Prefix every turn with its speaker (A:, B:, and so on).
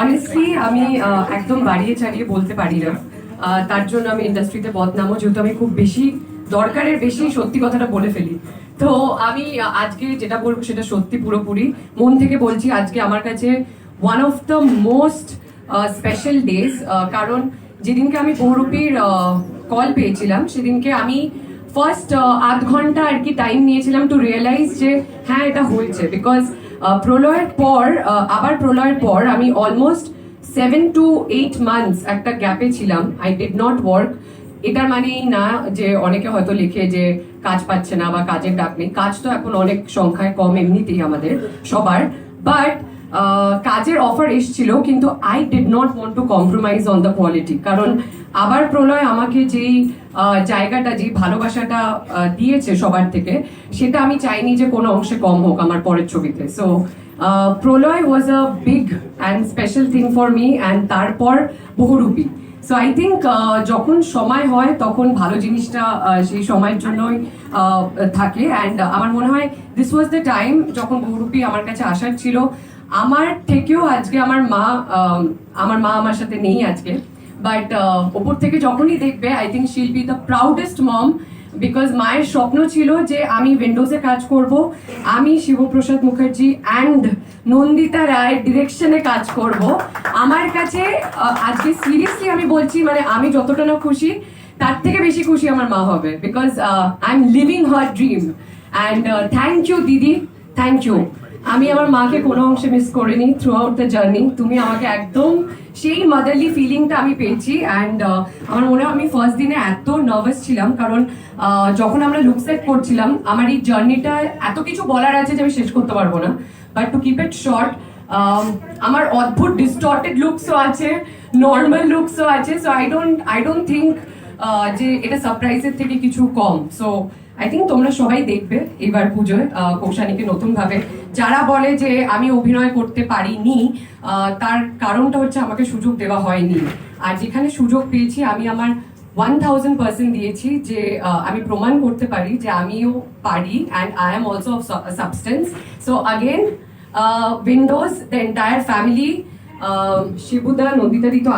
A: Honestly আমি একদম বাড়িয়ে চালিয়ে বলতে পারি না। তার জন্য আমি ইন্ডাস্ট্রিতে বদনামও, যেহেতু আমি খুব বেশি, দরকারের বেশি সত্যি কথাটা বলে ফেলি। তো আমি আজকে যেটা বলব সেটা সত্যি পুরোপুরি। মন থেকে বলছি, আজকে আমার কাছে one of the most special days কারণ যেদিনকে আমি বহুরূপীর কল পেয়েছিলাম, সেদিনকে আমি ফার্স্ট আধ ঘণ্টা আর কি টাইম নিয়েছিলাম টু রিয়েলাইজ যে হ্যাঁ এটা হয়েছে। বিকজ প্রলয়ের পর আবার প্রলয়ের পর আমি almost seven to eight months একটা গ্যাপে ছিলাম। আই ডিড নট ওয়ার্ক এটার মানেই না যে অনেকে হয়তো লিখে যে কাজ পাচ্ছে না বা কাজের ডাক নেই। কাজ তো এখন অনেক সংখ্যায় কম এমনিতেই আমাদের, সবার। বাট কাজের অফার এসেছিল, কিন্তু I did not want to compromise on the quality কারণ আবার প্রলয় আমাকে যেই জায়গাটা, যেই ভালোবাসাটা দিয়েছে সবার থেকে, সেটা আমি চাইনি যে কোনো অংশে কম হোক আমার পরের ছবিতে। So Pralay was a big and special thing for me and তারপর বহুরূপী। সো আই থিঙ্ক যখন সময় হয়, তখন ভালো জিনিসটা সেই সময়ের জন্যই থাকে। অ্যান্ড আমার মনে হয় দিস ওয়াজ দ্য টাইম যখন বহুরূপী আমার কাছে আসার ছিল আমার থেকেও আজকে আমার মা আমার মা আমার সাথে নেই আজকে বাট ওপর থেকে যখনই দেখবে I think she'll be the proudest mom because মায়ের স্বপ্ন ছিল যে আমি উইন্ডোজে কাজ করব, আমি শিবপ্রসাদ মুখার্জি অ্যান্ড নন্দিতা রায়ের ডিরেকশনে কাজ করব। আমার কাছে আজকে সিরিয়াসলি আমি বলছি মানে আমি যতটা না খুশি, তার থেকে বেশি খুশি আমার মা হবে because I am living her dream and thank you দিদি থ্যাংক ইউ আমি আমার মাকে কোনো অংশে মিস করিনি থ্রু আউট দ্য জার্নি তুমি আমাকে একদম সেই মাদারলি ফিলিংটা আমি পেয়েছি অ্যান্ড আমার মনে হয় আমি ফার্স্ট দিনে এত নার্ভাস ছিলাম কারণ যখন আমরা লুক সেট করছিলাম, আমার এই জার্নিটা এত কিছু বলার আছে যে আমি শেষ করতে পারব না। But to keep it short আমার অদ্ভুত ডিস্টর্টেড লুকসও আছে নর্মাল লুকসও আছে। So I don't I don't think যে এটা সারপ্রাইজের থেকে কিছু কম। সো আই থিঙ্ক তোমরা সবাই দেখবে এবার পুজোয় কৌশানীকে নতুন ভাবে যারা বলে যে আমি অভিনয় করতে পারিনি তার কারণটা হচ্ছে আমাকে সুযোগ দেওয়া হয়নি। আর যেখানে সুযোগ পেয়েছি, আমি আমার ওয়ান থাউজেন্ড পার্সেন্ট দিয়েছি যে আমি প্রমাণ করতে পারি যে আমিও পারি and I am also of substance so again windows the entire family শিবুদা নন্দিতাদি তো